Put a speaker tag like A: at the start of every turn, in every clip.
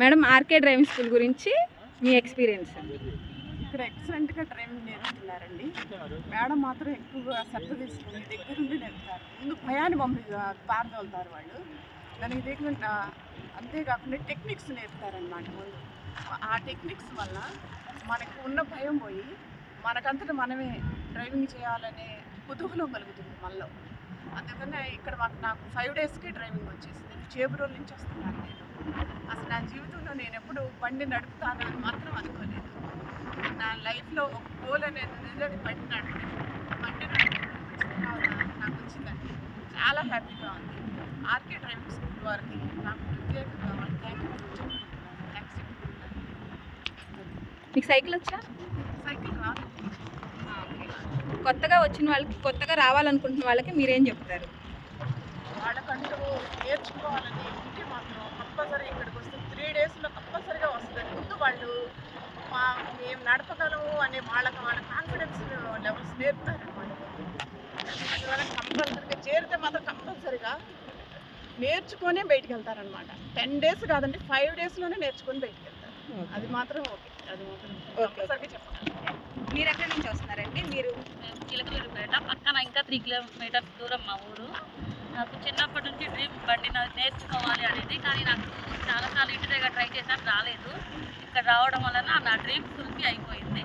A: Madam RK driving school గురించి మీ experience
B: ఇక్కడ ఎక్సలెంట్గా డ్రైవింగ్ నేర్పుతున్నారండి. మేడం మాత్రం ఎక్కువగా శ్రద్ధ తీసుకుని దగ్గరుండి నేర్పుతారు. ముందు భయాన్ని పంపి పారదోలుతారు వాళ్ళు. దానికి దగ్గర అంతేకాకుండా టెక్నిక్స్ నేర్పుతారనమాట ముందు. ఆ టెక్నిక్స్ వల్ల మనకు ఉన్న భయం పోయి మనకంతటా మనమే డ్రైవింగ్ చేయాలనే కుతూహలం కలుగుతుంది మనలో. అందుకనే ఇక్కడ మాకు నాకు ఫైవ్ డేస్కి డ్రైవింగ్ వచ్చేసింది. చేబురోల్ నుంచి వస్తున్నాను నేను. అసలు నా జీవితంలో నేను ఎప్పుడు బండి నడుపుతాను అని మాత్రం అనుకోలేదు. నా లైఫ్లో ఒక గోల్ అనేది ఉంది బండి నడపడం. బండి నడపడం నాకు వచ్చిందండి చాలా హ్యాపీగా ఉంది. ఆర్కే డ్రైవింగ్ స్కూల్ వారికి నాకు ప్రత్యేకంగా వాళ్ళకి థ్యాంక్ యూ థ్యాంక్స్
A: మీకు సైకిల్ వచ్చా? కొత్తగా వచ్చిన వాళ్ళకి కొత్తగా రావాలనుకుంటున్న వాళ్ళకి మీరేం చెప్తారు?
B: వాళ్ళకంటూ నేర్చుకోవాలని మాత్రం కంపల్సరీ ఇక్కడికి వస్తే త్రీ డేస్లో కంపల్సరీగా వస్తుంది. ముందు వాళ్ళు మా మేము నడపగలము అనే వాళ్ళకి వాళ్ళ కాన్ఫిడెన్స్ లెవెల్స్ అందువల్ల కంపల్సరీగా చేరితే మాత్రం కంపల్సరీగా నేర్చుకొనే బయటికి వెళ్తారనమాట టెన్ డేస్ కాదండి ఫైవ్ డేస్లోనే నేర్చుకొని బయటికి వెళ్తారు. అది మాత్రం ఓకే. అది మాత్రం కంపల్సరీగా చెప్తాను
A: మీరు ఎక్కడి నుంచి వస్తున్నారండి? మీరు
C: మేము పక్కన ఇంకా త్రీ కిలోమీటర్స్ దూరం మా ఊరు. నాకు చిన్నప్పటి నుంచి డ్రీమ్ బండి నాకు నేర్చుకోవాలి అనేది కానీ నాకు చాలాసార్లు ఇంటి దగ్గర ట్రై చేశాను రాలేదు. ఇక్కడ రావడం వలన నా డ్రీమ్ ఫుల్ఫి అయిపోయింది.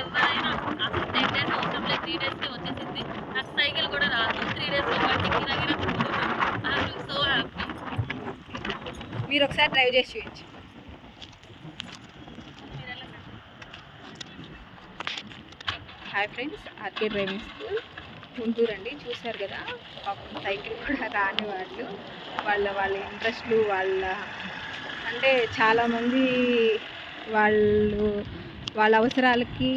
C: ఎవరైనా అసలు టెన్ డేస్ అవసరం లేదు త్రీ డేస్కే వచ్చేసింది. నాకు సైకిల్ కూడా రాదు. త్రీ డేస్లో బండి గిరగిర సో హ్యాపీ
A: మీరు ఒకసారి డ్రైవ్ చేసి చూపించు. Hi friends RK driving school Guntur అండి చూశారు కదా పాపం సైకిల్ కూడా రాని వాళ్ళు వాళ్ళ వాళ్ళ ఇంట్రెస్ట్లు వాళ్ళ అంటే చాలామంది వాళ్ళు వాళ్ళ అవసరాలకి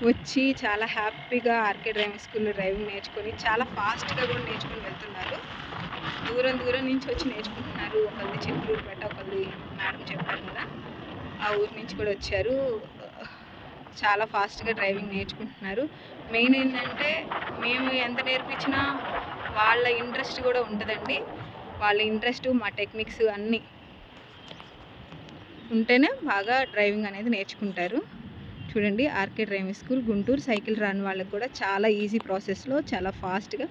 A: వచ్చి చాలా హ్యాపీగా ఆర్కే డ్రైవింగ్ స్కూల్లో డ్రైవింగ్ నేర్చుకొని చాలా ఫాస్ట్గా కూడా నేర్చుకొని వెళ్తున్నారు. దూరం దూరం నుంచి వచ్చి నేర్చుకుంటున్నారు. ఒకరిది పెట్ట ఒకరిది మేడం చెప్పారు కదా ఆ ఊరి నుంచి కూడా వచ్చారు. చాలా ఫాస్ట్గా డ్రైవింగ్ నేర్చుకుంటున్నారు. మెయిన్ ఏంటంటే మేము ఎంత నేర్పించినా వాళ్ళ ఇంట్రెస్ట్ కూడా ఉంటుందండి. వాళ్ళ ఇంట్రెస్ట్ మా టెక్నిక్స్ అన్నీ ఉంటేనే బాగా డ్రైవింగ్ అనేది నేర్చుకుంటారు. చూడండి RK driving school Guntur cycle రాని వాళ్ళకు కూడా చాలా ఈజీ ప్రాసెస్లో చాలా ఫాస్ట్గా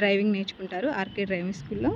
A: డ్రైవింగ్ నేర్చుకుంటారు ఆర్కే డ్రైవింగ్ స్కూల్లో.